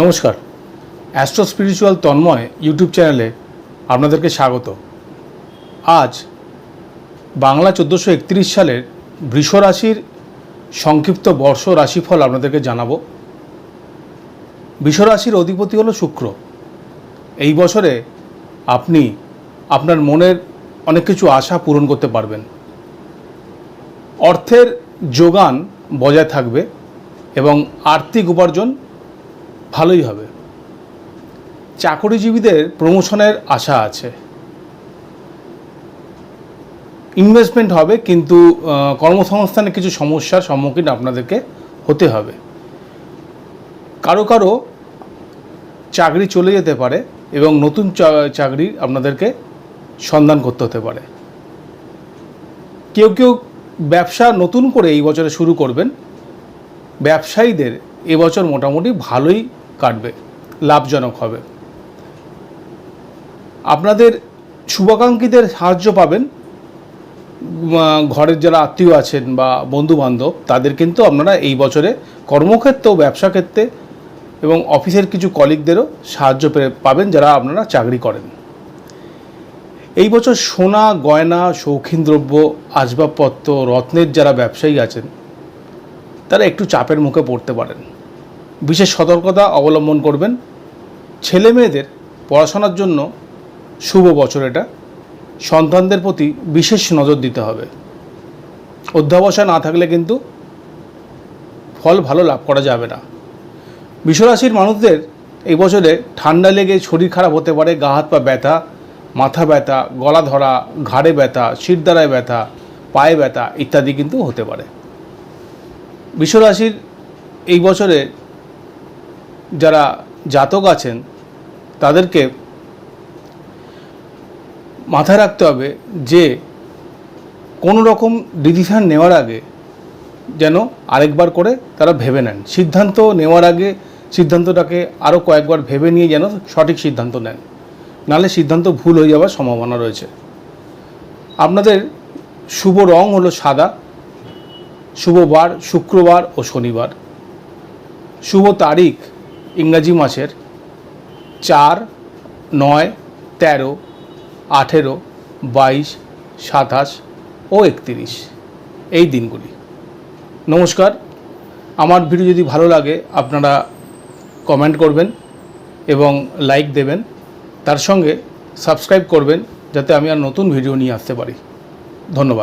নমস্কার। Astro spiritual Tanmoy YouTube চ্যানেলে আপনাদেরকে স্বাগত। আজ বাংলা চোদ্দোশো একত্রিশ সালের বৃষ রাশির সংক্ষিপ্ত বর্ষ রাশিফল আপনাদেরকে জানাব। রাশির অধিপতি হলো শুক্র। এই বছরে আপনি আপনার মনের অনেক কিছু আশা পূরণ করতে পারবেন। অর্থের যোগান বজায় থাকবে এবং আর্থিক উপার্জন ভালোই হবে। চাকরিজীবীদের প্রমোশনের আশা আছে। ইনভেস্টমেন্ট হবে, কিন্তু কর্মসংস্থানে কিছু সমস্যার সম্মুখীন আপনাদেরকে হতে হবে। কারও কারও চাকরি চলে যেতে পারে এবং নতুন চাকরি আপনাদেরকে সন্ধান করতে হতে পারে। কেউ কেউ ব্যবসা নতুন করে এই বছরে শুরু করবেন। ব্যবসায়ীদের এবছর মোটামুটি ভালোই কাটবে, লাভজনক হবে। আপনাদের শুভাকাঙ্ক্ষীদের সাহায্য পাবেন। ঘরের যারা আত্মীয় আছেন বা বন্ধু বান্ধব তাদের কিন্তু আপনারা এই বছরে কর্মক্ষেত্র ও ব্যবসা ক্ষেত্রে এবং অফিসের কিছু কলিগদেরও সাহায্য পাবেন যারা আপনারা চাকরি করেন। এই বছর সোনা, গয়না শৌখিন দ্রব্য আসবাবপত্র, রত্নের যারা ব্যবসায়ী আছেন, তারা একটু চাপের মুখে পড়তে পারেন। বিশেষ সতর্কতা অবলম্বন করবেন। ছেলে মেয়েদের পড়াশোনার জন্য শুভ বছর এটা। সন্তানদের প্রতি বিশেষ নজর দিতে হবে। অধ্যাবসায় না থাকলে কিন্তু ফল ভালো লাভ করা যাবে না। বিশ্বরাশির মানুষদের এই বছরে ঠান্ডা লেগে শরীর খারাপ হতে পারে, গা হাত পা ব্যথা, মাথা ব্যথা, গলা ধরা, ঘাড়ে ব্যথা শিরদাঁড়ায় ব্যথা, পায়ে ব্যথা ইত্যাদি কিন্তু হতে পারে। বিশ্বরাশির এই বছরে যারা জাতক আছেন, তাদেরকে মাথায় রাখতে হবে যে কোনো রকম ডিসিশান নেওয়ার আগে যেন আরেকবার করে তারা ভেবে নেন। সিদ্ধান্ত নেওয়ার আগে সিদ্ধান্তটাকে আরও কয়েকবার ভেবে নিয়ে যেন সঠিক সিদ্ধান্ত নেন। নাহলে সিদ্ধান্ত ভুল হয়ে যাওয়ার সম্ভাবনা রয়েছে। আপনাদের শুভ রং হলো সাদা, শুভ বার শুক্রবার ও শনিবার। শুভ তারিখ ইংরাজি মাসের চার, নয়, তেরো, আঠেরো, বাইশ, সাতাশ ও একত্রিশ। এই দিনগুলি। নমস্কার। আমার ভিডিও যদি ভালো লাগে, আপনারা কমেন্ট করবেন এবং লাইক দেবেন। তার সঙ্গে সাবস্ক্রাইব করবেন, যাতে আমি আর নতুন ভিডিও নিয়ে আসতে পারি। ধন্যবাদ।